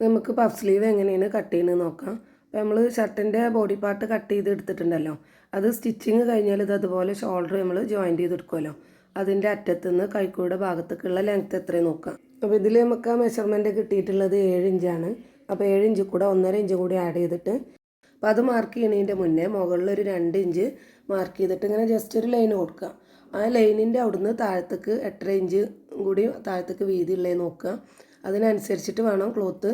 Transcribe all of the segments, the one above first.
നമുക്ക് puff sleeve എങ്ങനെയാണ് cut ചെയ്യുന്നത് നോക്കാം. അപ്പോൾ നമ്മൾ ഷർട്ടിന്റെ ബോഡി പാർട്ട് കട്ട് ചെയ്ത് എടുത്തിട്ടുണ്ടല്ലോ അത് സ്റ്റിച്ചിങ് കഴിഞ്ഞാൽ ഇത് അതുപോലെ ഷോൾഡർ നമ്മൾ ജോയിന്റ് ചെയ്തെടുക്കുമല്ലോ അതിന്റെ അറ്റത്തുനിന്ന് കൈക്കൂടെ ഭാഗത്തേക്കുള്ള ലെങ്ത്ത് എത്രയും നോക്കാം. അപ്പോൾ ഇതിൽ നമുക്ക് ആ മെഷർമെന്റ് കിട്ടിയിട്ടുള്ളത് ഏഴ് ഇഞ്ചാണ് അപ്പോൾ ഏഴ് ഇഞ്ച് കൂടെ ഒന്നര ഇഞ്ച് കൂടി ആഡ് ചെയ്തിട്ട് അപ്പോൾ അത് മാർക്ക് ചെയ്യണതിന്റെ മുന്നേ മുകളിൽ ഒരു രണ്ട് ഇഞ്ച് മാർക്ക് ചെയ്തിട്ട് ഇങ്ങനെ ജസ്റ്റ് ഒരു ലൈൻ കൊടുക്കുക. ആ ലൈനിന്റെ അവിടുന്ന് താഴത്തേക്ക് എട്ടര ഇഞ്ച് കൂടി താഴത്തേക്ക് വീതി ഉള്ളതെന്ന് നോക്കുക. അതിനനുസരിച്ചിട്ട് വേണം ക്ലോത്ത്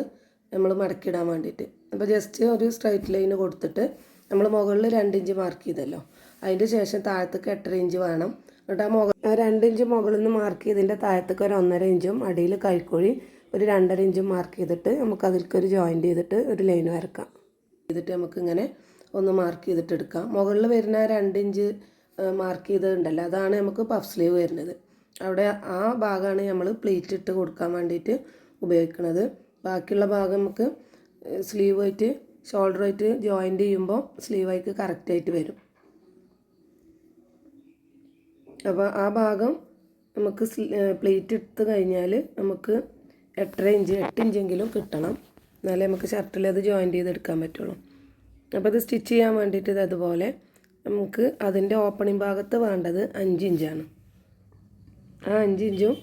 നമ്മൾ മടക്കിയിടാൻ വേണ്ടിയിട്ട്. അപ്പോൾ ജസ്റ്റ് ഒരു സ്ട്രൈറ്റ് ലൈന് കൊടുത്തിട്ട് നമ്മൾ മുകളിൽ രണ്ട് ഇഞ്ച് മാർക്ക് ചെയ്തല്ലോ. അതിന്റെ ശേഷം താഴത്തേക്ക് എട്ടര ഇഞ്ച് വേണം. എന്നിട്ട് ആ മുക രണ്ട് ഇഞ്ച് മുകളിൽ നിന്ന് മാർക്ക് ചെയ്തതിന്റെ താഴത്തേക്ക് ഒരു ഒന്നര ഇഞ്ചും അടിയിൽ കൈക്കുഴി ഒരു രണ്ടര ഇഞ്ചും മാർക്ക് ചെയ്തിട്ട് നമുക്ക് അതിൽക്കൊരു ജോയിന്റ് ചെയ്തിട്ട് ഒരു ലൈൻ വരക്കാം. ചെയ്തിട്ട് നമുക്കിങ്ങനെ ഒന്ന് മാർക്ക് ചെയ്തിട്ട് എടുക്കാം. മുകളിൽ വരുന്ന രണ്ട് ഇഞ്ച് മാർക്ക് ചെയ്തിട്ടുണ്ടല്ലോ അതാണ് നമുക്ക് പഫ് സ്ലീവ് വരുന്നത്. അവിടെ ആ ഭാഗമാണ് നമ്മൾ പ്ലേറ്റ് ഇട്ട് കൊടുക്കാൻ വേണ്ടിയിട്ട് ഉപയോഗിക്കുന്നത് ബാക്കിയുള്ള ഭാഗം നമുക്ക് സ്ലീവ് ആയിട്ട് ഷോൾഡർ ആയിട്ട് ജോയിന്റ് ചെയ്യുമ്പോൾ സ്ലീവായിട്ട് കറക്റ്റായിട്ട് വരും. അപ്പോൾ ആ ഭാഗം നമുക്ക് പ്ലേറ്റ് എടുത്ത് കഴിഞ്ഞാൽ നമുക്ക് എട്ടര ഇഞ്ച് എട്ട് ഇഞ്ചെങ്കിലും കിട്ടണം. എന്നാലേ നമുക്ക് ഷർട്ടിൽ അത് ജോയിന്റ് ചെയ്തെടുക്കാൻ പറ്റുള്ളൂ. അപ്പോൾ അത് സ്റ്റിച്ച് ചെയ്യാൻ വേണ്ടിയിട്ട് അതുപോലെ നമുക്ക് അതിന്റെ ഓപ്പണിംഗ് ഭാഗത്ത് വേണ്ടത് അഞ്ച് ഇഞ്ചാണ് ആ അഞ്ച് ഇഞ്ചും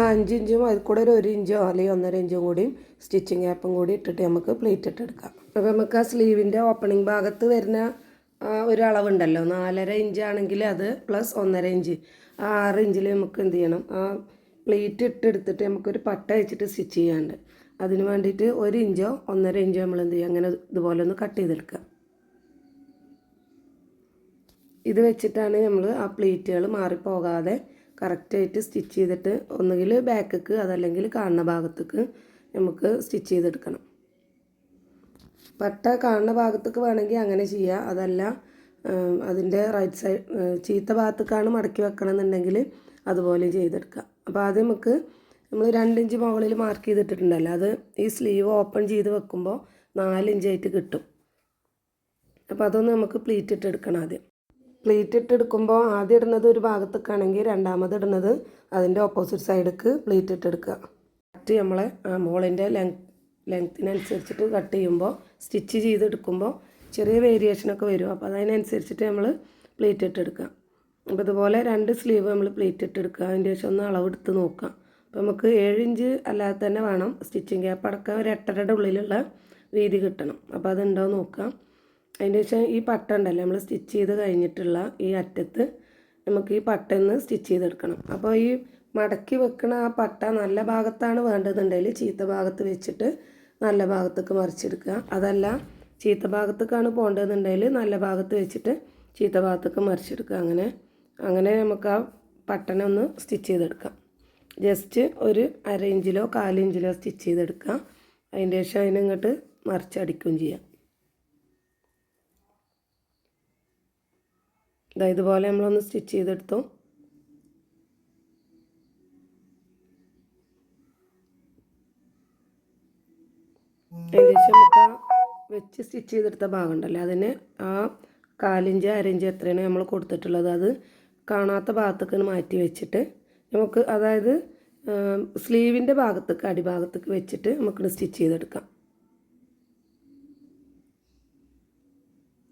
അഞ്ച് ഇഞ്ചും അതിൽ കൂടെ ഒരു ഒരു ഇഞ്ചോ അല്ലെങ്കിൽ ഒന്നര ഇഞ്ചും കൂടിയും സ്റ്റിച്ചിങ് ഗ്യാപ്പും കൂടി ഇട്ടിട്ട് നമുക്ക് പ്ലേറ്റ് ഇട്ടെടുക്കാം അപ്പോൾ നമുക്ക് ആ സ്ലീവിന്റെ ഓപ്പണിംഗ് ഭാഗത്ത് വരുന്ന ഒരു അളവുണ്ടല്ലോ. നാലര ഇഞ്ച് ആണെങ്കിൽ അത് പ്ലസ് ഒന്നര ഇഞ്ച്. ആ ആറ് ഇഞ്ചിൽ നമുക്ക് എന്ത് ചെയ്യണം? ആ പ്ലേറ്റ് ഇട്ടെടുത്തിട്ട് നമുക്കൊരു പട്ട വെച്ചിട്ട് സ്റ്റിച്ച് ചെയ്യാണ്ട് അതിന് വേണ്ടിയിട്ട് ഒരു ഇഞ്ചോ ഒന്നര ഇഞ്ചോ നമ്മൾ എന്ത് ചെയ്യുക? അങ്ങനെ ഇതുപോലെ ഒന്ന് കട്ട് ചെയ്തെടുക്കുക. ഇത് വെച്ചിട്ടാണ് നമ്മൾ ആ പ്ലേറ്റുകൾ മാറിപ്പോകാതെ കറക്റ്റായിട്ട് സ്റ്റിച്ച് ചെയ്തിട്ട് ഒന്നുകിൽ ബാക്കിക്ക് അതല്ലെങ്കിൽ കാണുന്ന ഭാഗത്തേക്ക് നമുക്ക് സ്റ്റിച്ച് ചെയ്തെടുക്കണം. പട്ട കാണുന്ന ഭാഗത്തേക്ക് വേണമെങ്കിൽ അങ്ങനെ ചെയ്യുക അതല്ല അതിന്റെ റൈറ്റ് സൈഡ് ചീത്ത ഭാഗത്തേക്കാണ് മടക്കി വെക്കണം എന്നുണ്ടെങ്കിൽ അതുപോലെ ചെയ്തെടുക്കുക അപ്പോൾ ആദ്യം നമുക്ക് നമ്മൾ രണ്ടിഞ്ച് മുകളിൽ മാർക്ക് ചെയ്തിട്ടുണ്ടല്ലോ അത് ഈ സ്ലീവ് ഓപ്പൺ ചെയ്ത് വെക്കുമ്പോൾ നാലിഞ്ചായിട്ട് കിട്ടും. അപ്പോൾ അതൊന്ന് നമുക്ക് പ്ലീറ്റ് ഇട്ടെടുക്കണം ആദ്യം. പ്ലീറ്റ് ഇട്ട് എടുക്കുമ്പോൾ ആദ്യം ഇടുന്നത് ഒരു ഭാഗത്തേക്കാണെങ്കിൽ രണ്ടാമത് ഇടുന്നത് അതിന്റെ ഓപ്പോസിറ്റ് സൈഡിലേക്ക് പ്ലേറ്റ് ഇട്ട് എടുക്കുക കട്ട് നമ്മളെ മോളിന്റെ ലെങ്ത് ലെങ്ത്തിനനുസരിച്ചിട്ട് കട്ട് ചെയ്യുമ്പോൾ സ്റ്റിച്ച് ചെയ്തെടുക്കുമ്പോൾ ചെറിയ വേരിയേഷനൊക്കെ വരും. അപ്പോൾ അതിനനുസരിച്ചിട്ട് നമ്മൾ പ്ലേറ്റ് ഇട്ട് എടുക്കുക അപ്പോൾ ഇതുപോലെ രണ്ട് സ്ലീവ് നമ്മൾ പ്ലേറ്റ് ഇട്ട് എടുക്കുക അതിന്റെ ശേഷം ഒന്ന് അളവെടുത്ത് നോക്കാം അപ്പോൾ നമുക്ക് ഏഴ് ഇഞ്ച് അല്ലാതെ തന്നെ വേണം. സ്റ്റിച്ചിങ് ഗ്യാപ്പ് അടക്കം ഒരു എട്ടരയുടെ ഉള്ളിലുള്ള വീതി കിട്ടണം. അപ്പോൾ അതുണ്ടോ നോക്കാം അതിന്റെ ശേഷം ഈ പട്ട ഉണ്ടല്ലോ നമ്മൾ സ്റ്റിച്ച് ചെയ്ത് കഴിഞ്ഞിട്ടുള്ള ഈ അറ്റത്ത് നമുക്ക് ഈ പട്ടന്ന് സ്റ്റിച്ച് ചെയ്തെടുക്കണം. അപ്പോൾ ഈ മടക്കി വെക്കണ ആ പട്ട നല്ല ഭാഗത്താണ് വേണ്ടതുണ്ടെങ്കിൽ ചീത്ത ഭാഗത്ത് വെച്ചിട്ട് നല്ല ഭാഗത്തേക്ക് മറിച്ചെടുക്കുക. അതല്ല ചീത്ത ഭാഗത്തേക്കാണ് പോകേണ്ടതെന്നുണ്ടെങ്കിൽ നല്ല ഭാഗത്ത് വെച്ചിട്ട് ചീത്ത ഭാഗത്തേക്ക് മറിച്ചെടുക്കുക. അങ്ങനെ അങ്ങനെ നമുക്ക് ആ പട്ടനെ ഒന്ന് സ്റ്റിച്ച് ചെയ്തെടുക്കാം. ജസ്റ്റ് ഒരു അര ഇഞ്ചിലോ കാലിഞ്ചിലോ സ്റ്റിച്ച് ചെയ്തെടുക്കുക. അതിന്റെ ശേഷം അതിനിങ്ങോട്ട് മറിച്ചടിക്കുകയും ചെയ്യാം. ഇതാ ഇതുപോലെ നമ്മളൊന്ന് സ്റ്റിച്ച് ചെയ്തെടുത്തു. വെച്ച് സ്റ്റിച്ച് ചെയ്തെടുത്ത ഭാഗം ഉണ്ടല്ലോ അതിന് ആ കാലിഞ്ച് അരഞ്ച് എത്രയാണ് നമ്മൾ കൊടുത്തിട്ടുള്ളത് അത് കാണാത്ത ഭാഗത്തേക്ക് മാറ്റി വെച്ചിട്ട് നമുക്ക് അതായത് സ്ലീവിന്റെ ഭാഗത്തേക്ക് അടിഭാഗത്തേക്ക് വെച്ചിട്ട് നമുക്ക് സ്റ്റിച്ച് ചെയ്തെടുക്കാം.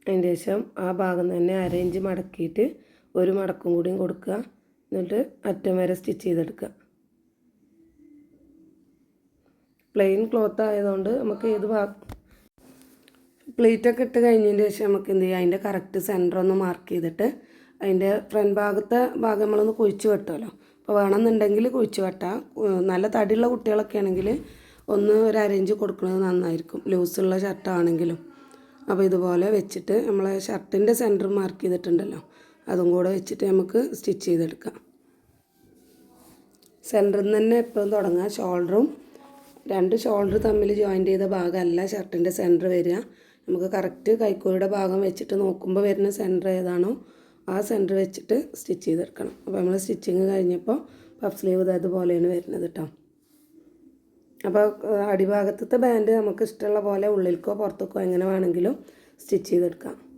അതിന് ശേഷം ആ ഭാഗം തന്നെ അരയിഞ്ച് മടക്കിയിട്ട് ഒരു മടക്കും കൂടിയും കൊടുക്കുക. എന്നിട്ട് അറ്റം വരെ സ്റ്റിച്ച് ചെയ്തെടുക്കുക. പ്ലെയിൻ ക്ലോത്ത് ആയതുകൊണ്ട് നമുക്ക് ഏത് ഭാഗം പ്ലേറ്റൊക്കെ ഇട്ട് കഴിഞ്ഞതിന് ശേഷം നമുക്ക് എന്ത് ചെയ്യാം? അതിന്റെ കറക്റ്റ് സെന്റർ ഒന്ന് മാർക്ക് ചെയ്തിട്ട് അതിന്റെ ഫ്രണ്ട് ഭാഗത്തെ ഭാഗം നമ്മളൊന്ന് കുഴിച്ച് വെട്ടുമല്ലോ. അപ്പോൾ വേണമെന്നുണ്ടെങ്കിൽ കുഴിച്ച് വെട്ടാം. നല്ല തടിയുള്ള കുട്ടികളൊക്കെ ആണെങ്കിൽ ഒന്ന് ഒരു അരയിഞ്ച് കൊടുക്കുന്നത് നന്നായിരിക്കും. ലൂസുള്ള ഷർട്ടാണെങ്കിലും അപ്പോൾ ഇതുപോലെ വെച്ചിട്ട് നമ്മൾ ഷർട്ടിന്റെ സെന്റർ മാർക്ക് ചെയ്തിട്ടുണ്ടല്ലോ. അതും കൂടെ വെച്ചിട്ട് നമുക്ക് സ്റ്റിച്ച് ചെയ്തെടുക്കാം. സെന്ററിൽ നിന്ന് തന്നെ എപ്പോഴും തുടങ്ങുക ഷോൾഡറും രണ്ട് ഷോൾഡർ തമ്മിൽ ജോയിന്റ് ചെയ്ത ഭാഗമല്ല ഷർട്ടിന്റെ സെന്റർ വരിക. നമുക്ക് കറക്റ്റ് കൈക്കൂലിയുടെ ഭാഗം വെച്ചിട്ട് നോക്കുമ്പോൾ വരുന്ന സെന്റർ ഏതാണോ ആ സെന്റർ വെച്ചിട്ട് സ്റ്റിച്ച് ചെയ്തെടുക്കണം. അപ്പോൾ നമ്മൾ സ്റ്റിച്ചിങ് കഴിഞ്ഞപ്പോൾ പഫ് സ്ലീവ് അതുപോലെയാണ് വരുന്നത് കേട്ടോ. അപ്പോൾ അടിഭാഗത്തത്തെ ബാൻഡ് നമുക്ക് ഇഷ്ടമുള്ള പോലെ ഉള്ളിലേക്കോ പുറത്തേക്കോ എങ്ങനെ വേണമെങ്കിലും സ്റ്റിച്ച് ചെയ്തെടുക്കാം.